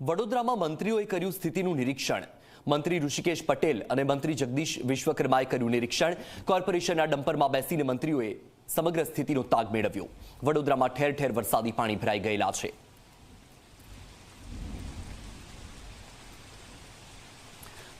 વડોદરામાં મંત્રીઓએ કર્યું સ્થિતિનું નિરીક્ષણ. મંત્રી ઋષિકેશ પટેલ અને મંત્રી જગદીશ વિશ્વકર્માએ કર્યું નિરીક્ષણ. કોર્પોરેશનના ડમ્પરમાં બેસીને મંત્રીઓએ સમગ્ર સ્થિતિનો તાગ મેળવ્યો. વડોદરામાં ઠેર ઠેર વરસાદી પાણી ભરાઈ ગયેલા છે.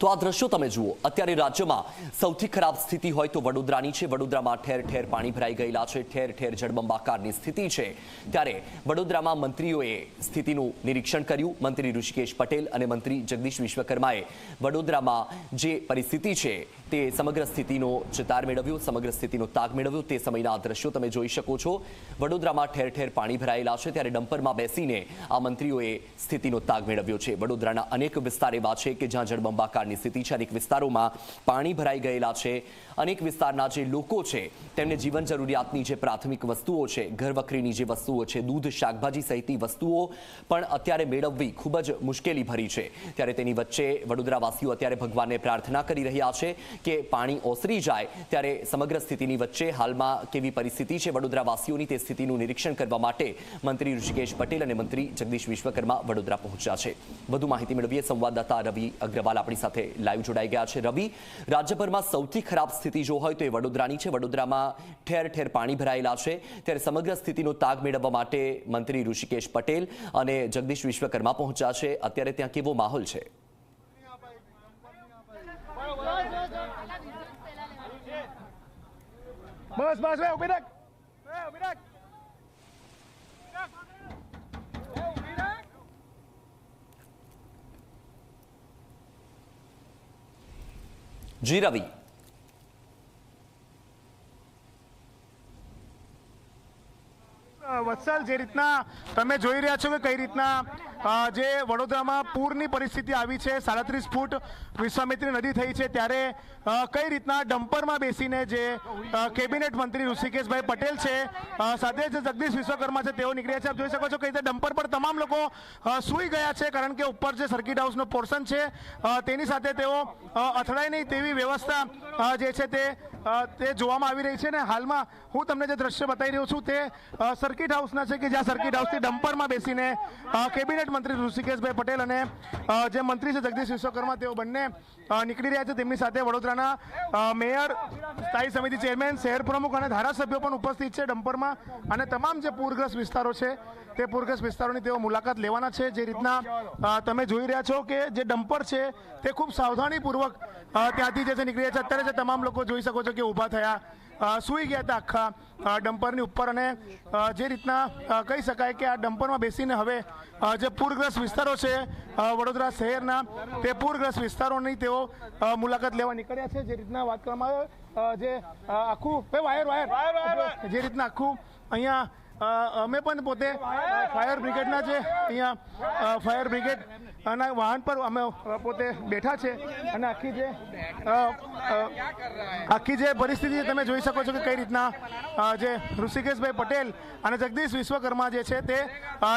તો આ દ્રશ્યો તમે જુઓ. અત્યારે રાજ્યમાં સૌથી ખરાબ સ્થિતિ હોય તો વડોદરાની છે. વડોદરામાં ઠેર ઠેર પાણી ભરાઈ ગયેલા છે. ઠેર ઠેર જળબંબાકારની સ્થિતિ છે. ત્યારે વડોદરામાં મંત્રીઓએ સ્થિતિનું નિરીક્ષણ કર્યું. મંત્રી ઋષિકેશ પટેલ અને મંત્રી જગદીશ વિશ્વકર્માએ વડોદરામાં જે પરિસ્થિતિ છે તે સમગ્ર સ્થિતિનો ચિતાર મેળવ્યો, સમગ્ર સ્થિતિનો તાગ મેળવ્યો. તે સમયના દ્રશ્યો તમે જોઈ શકો છો. વડોદરામાં ઠેર ઠેર પાણી ભરાયેલા છે. ત્યારે ડમ્પરમાં બેસીને આ મંત્રીઓએ સ્થિતિનો તાગ મેળવ્યો છે. વડોદરાના અનેક વિસ્તાર એવા છે કે જ્યાં જળબંબાકારની સ્થિતિ છે અનેક વિસ્તારોમાં પાણી ભરાઈ ગયેલા છે. અનેક વિસ્તારના જે લોકો છે, તેમને જીવન જરૂરિયાતની જે પ્રાથમિક વસ્તુઓ છે, ઘરવખરીની જે વસ્તુઓ છે, દૂધ, શાકભાજી સહિતની વસ્તુઓ પણ અત્યારે મેળવવી ખૂબ જ મુશ્કેલી ભરી છે. ત્યારે તેની વચ્ચે વડોદરાવાસીઓ અત્યારે ભગવાનને પ્રાર્થના કરી રહ્યા છે કે પાણી ઓસરી જાય. ત્યારે સમગ્ર સ્થિતિની વચ્ચે હાલમાં કેવી પરિસ્થિતિ છે વડોદરાવાસીઓની તે સ્થિતિનું નિરીક્ષણ કરવા માટે મંત્રી ઋષિકેશ પટેલ અને મંત્રી જગદીશ વિશ્વકર્મા વડોદરા પહોંચ્યા છે. વધુ માહિતી મેળવીએ સંવાદદાતા રવિ અગ્રવાલ આપણી સાથે લાઈવ જોડાઈ ગયા છે રવિ. રાજ્યભરમાં સૌથી ખરાબ સ્થિતિ જો હોય તો એ વડોદરાની છે. વડોદરામાં ઠેર ઠેર પાણી ભરાયેલા છે. ત્યારે સમગ્ર સ્થિતિનો તાગ મેળવવા માટે મંત્રી ઋષિકેશ પટેલ અને જગદીશ વિશ્વકર્મા પહોંચ્યા છે. અત્યારે ત્યાં કેવો માહોલ છે? બસ બસ ઊભી રાખ. ઊભી રાખ વે ઊભી રાખ જી રવિ અ, વત્સલ જે રીતના તમે જોઈ રહ્યા છો કે કઈ રીતના જે વડોદરામાં પૂરની પરિસ્થિતિ આવી છે, સાડત્રીસ ફૂટ વિશ્વામિત્રી નદી થઈ છે, ત્યારે કઈ રીતના ડમ્પરમાં બેસીને જે કેબિનેટ મંત્રી ઋષિકેશભાઈ પટેલ છે સાથે જે જગદીશ વિશ્વકર્મા છે, તેઓ નીકળ્યા છે. આપ જોઈ શકો છો કે રીતે ડમ્પર પર તમામ લોકો સૂઈ ગયા છે, કારણ કે ઉપર જે સર્કિટ હાઉસનો પોર્શન છે તેની સાથે તેઓ અથડાય નહીં તેવી વ્યવસ્થા જે છે તે તે જોવામાં આવી રહી છે ને હાલમાં હું તમને જે દ્રશ્ય બતાવી રહ્યો છું તે સર્કિટ હાઉસના છે કે જ્યાં સર્કિટ હાઉસથી ડમ્પરમાં બેસીને કેબિનેટ મંત્રી ઋષિકેશભાઈ પટેલ અને જે મંત્રી છે જગદીશ વિશ્વકર્મા, તેઓ બંને નીકળી રહ્યા છે. તેમની સાથે વડોદરાના મેયર, સ્થાયી સમિતિ ચેરમેન, શહેર પ્રમુખ અને ધારાસભ્યો પણ ઉપસ્થિત છે ડમ્પરમાં અને તમામ જે પૂરગ્રસ્ત વિસ્તારો છે, તે પૂરગ્રસ્ત વિસ્તારોની તેઓ મુલાકાત લેવાના છે. જે રીતના તમે જોઈ રહ્યા છો કે જે ડમ્પર છે તે ખૂબ સાવધાનીપૂર્વક ત્યાંથી જે નીકળી રહ્યા છે. અત્યારે જે તમામ લોકો જોઈ શકો છો કે ઊભા થયા. સૂઈ ગયા હતા આખા ડમ્પરની ઉપર અને જે રીતના કહી શકાય કે આ ડમ્પરમાં બેસીને હવે જે પૂરગ્રસ્ત વિસ્તારો છે વડોદરા શહેરના તે પૂરગ્રસ્ત વિસ્તારોની તેઓ મુલાકાત લેવા નીકળ્યા છે. જે રીતના વાત કરવામાં આવે જે આખું વાયર વાયર જે રીતના આખું અહીંયા અમે પણ પોતે ફાયર બ્રિગેડના જે અહીંયા ફાયર બ્રિગેડ અને વાહન પર અમે પોતે બેઠા છે. અને આખી જે આખી જે પરિસ્થિતિ તમે જોઈ શકો છો કે કઈ રીતના જે ઋષિકેશભાઈ પટેલ અને જગદીશ વિશ્વકર્મા જે છે તે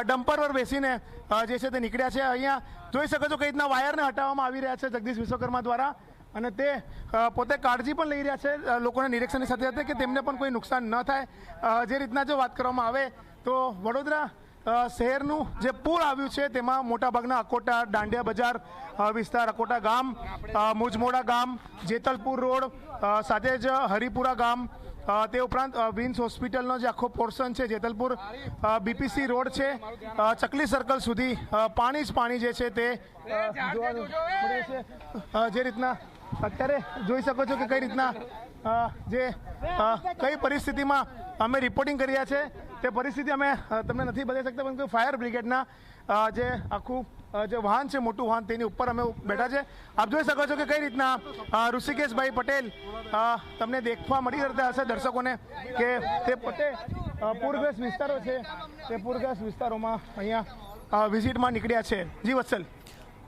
ડમ્પર પર બેસીને જે છે તે નીકળ્યા છે. અહીંયા જોઈ શકો છો કઈ રીતના વાયરને હટાવવામાં આવી રહ્યા છે જગદીશ વિશ્વકર્મા દ્વારા. અને તે પોતે કાળજી પણ લઈ રહ્યા છે લોકોના નિરીક્ષણની સાથે સાથે કે તેમને પણ કોઈ નુકસાન ન થાય. જે રીતના જો વાત કરવામાં આવે તો વડોદરા શહેરનું જે પૂર આવ્યું છે તેમાં મોટાભાગના અકોટા દાંડિયા બજાર વિસ્તાર અકોટા ગામ મુજમોડા ગામ જેતલપુર રોડ સાથે જ હરિપુરા ગામ તે ઉપરાંત વિન્સ હોસ્પિટલનો જે આખો પોર્શન છે જેતલપુર બીપીસી રોડ છે ચકલી સર્કલ સુધી પાણી જ પાણી જે છે તે જે રીતના અત્યારે જોઈ શકો છો કે કઈ રીતના જે કઈ પરિસ્થિતિમાં અમે રિપોર્ટિંગ કરી રહ્યા છે. તે પરિસ્થિતિ અમે તમને નથી બતાવી શકતા, પરંતુ ફાયર બ્રિગેડના જે આખું જે વાહન છે, મોટું વાહન, તેની ઉપર અમે બેઠા છે. આપ જોઈ શકો છો કે કઈ રીતના ઋષિકેશભાઈ પટેલ તમને દેખવા મળી રહેતા હશે દર્શકોને કે તે પોતે પૂરગ્રસ્ત વિસ્તારો છે. તે પૂરગ્રસ્ત વિસ્તારોમાં અહીંયા વિઝિટમાં નીકળ્યા છે. જી, વત્સલ.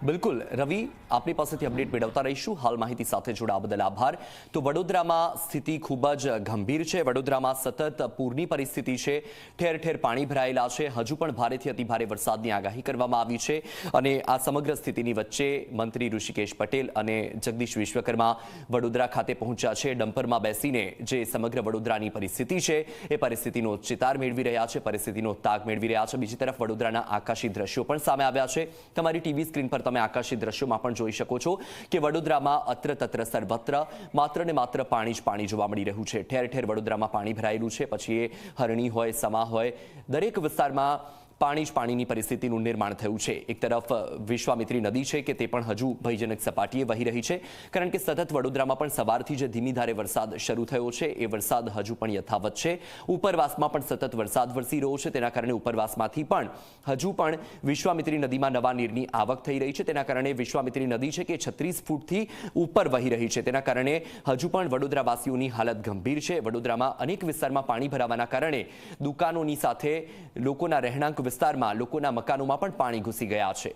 બિલકુલ. રવિ, આપની પાસેથી અપડેટ મેળવતા રહીશું. હાલ માહિતી સાથે જોડાવા બદલ આભાર. તો વડોદરામાં સ્થિતિ ખૂબ જ ગંભીર છે. વડોદરામાં સતત પૂરની પરિસ્થિતિ છે. ઠેર ઠેર પાણી ભરાયેલા છે. હજુ પણ ભારેથી અતિભારે વરસાદની આગાહી કરવામાં આવી છે. અને આ સમગ્ર સ્થિતિની વચ્ચે મંત્રી ઋષિકેશ પટેલ અને જગદીશ વિશ્વકર્મા વડોદરા ખાતે પહોંચ્યા છે. ડમ્પરમાં બેસીને જે સમગ્ર વડોદરાની પરિસ્થિતિ છે, એ પરિસ્થિતિનો ચિતાર મેળવી રહ્યા છે, પરિસ્થિતિનો તાગ મેળવી રહ્યા છે. બીજી તરફ વડોદરાના આકાશી દ્રશ્યો પણ સામે આવ્યા છે. તમારી ટીવી સ્ક્રીન પર તમે આકાશી દ્રશ્યોમાં પણ જોઈ શકો છો કે વડોદરામાં અત્ર તત્ર સર્વત્ર માત્ર ને માત્ર પાણી જ પાણી જોવા મળી રહ્યું છે. ઠેર ઠેર વડોદરામાં પાણી ભરાયેલું છે. પછી એ હરણી હોય, સમા હોય, દરેક વિસ્તારમાં પાણી જ પાણીની પરિસ્થિતિનું નિર્માણ થયું છે. એક તરફ વિશ્વામિત્રી નદી છે કે તે પણ હજુ ભયજનક સપાટીએ વહી રહી છે. કારણ કે સતત વડોદરામાં પણ સવારથી જે ધીમી ધારે વરસાદ શરૂ થયો છે. એ વરસાદ હજુ પણ યથાવત છે. ઉપરવાસમાં પણ સતત વરસાદ વરસી રહ્યો છે. તેના કારણે ઉપરવાસમાંથી પણ હજુ પણ વિશ્વામિત્રી નદીમાં નવા નીરની આવક થઈ રહી છે. તેના કારણે વિશ્વામિત્રી નદી છે કે છત્રીસ ફૂટથી ઉપર વહી રહી છે. તેના કારણે હજુ પણ વડોદરાવાસીઓની હાલત ગંભીર છે. વડોદરામાં અનેક વિસ્તારમાં પાણી ભરાવાના કારણે દુકાનોની સાથે લોકોના રહેણાંક વિસ્તારમાં લોકોના મકાનોમાં પણ પાણી ઘૂસી ગયા છે.